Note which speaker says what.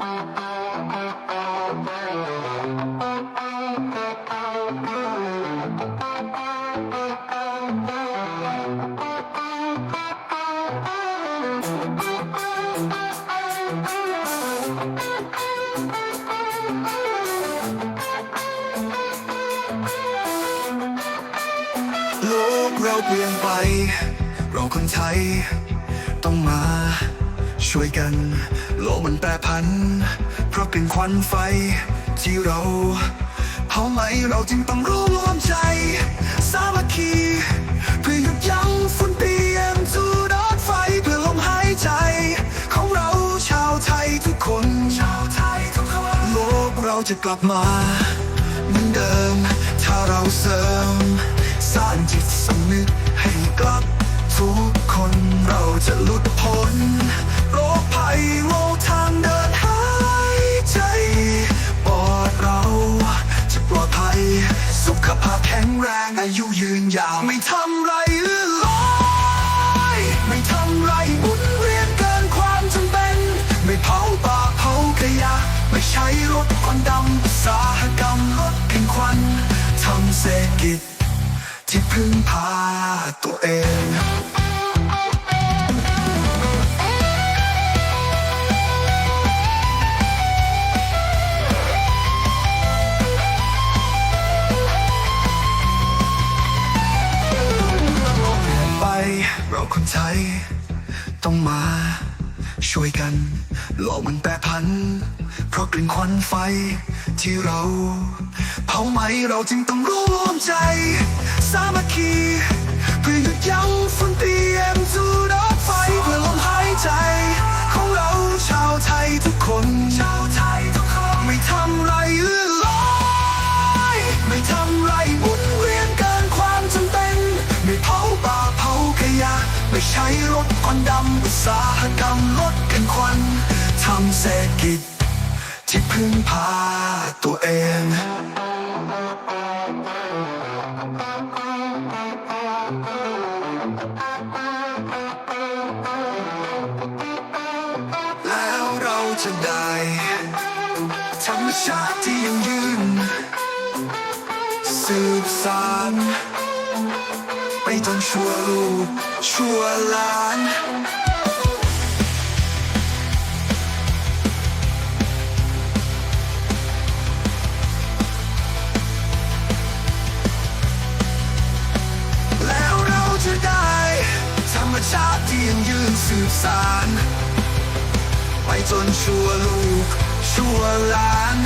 Speaker 1: โลกเราเปลี่ยนไป เราคนไทย ต้องมา ช่วยกัน โลกมันแปรผัน เพราะเป็นควันไฟ ที่เราเผาไหมเราจึงต้องร่วมรวมใจ สามัคคีเพื่อหยุดยั้งฝุ่น PM จูดอดไฟเพื่อลมหายใจ ของเราชาวไทยทุกคนชาวไทยทุกคนโลกเราจะกลับมาเหมือนเดิม ถ้าเราเสริมสร้างจิตสำนึกให้กลับ แรงอายุยืนยาวไม่ทำไรลื่นลอยไม่ทำไรบุญเรียนเกินความจำเป็น ไม่เผาป่าเผาขยะ ไม่ใช้รถควันดำอุตสาหกรรมลดกิ่งควันทำเศรษฐกิจที่พึ่งพาตัวเอง คนไทย ต้องมา ช่วยกันโลกมันแปรผัน เพราะกลิ่นควันไฟที่เรา เผาไหมเราจึงต้องร่วมใจ ไม่ใช้รถควันดำอุตสาหกรรมลดกันควันทำเศรษฐกิจ ที่พึ่งพาตัวเองแล้วเราจะได้ธรรมชาติที่ยังยืนสืบสาน ไปจนชั่วลูกชั่วหลานแล้วเราจะได้ธรรมชาติที่ยังยืนสืบสาน ไปจนชั่วลูก ชั่วหลาน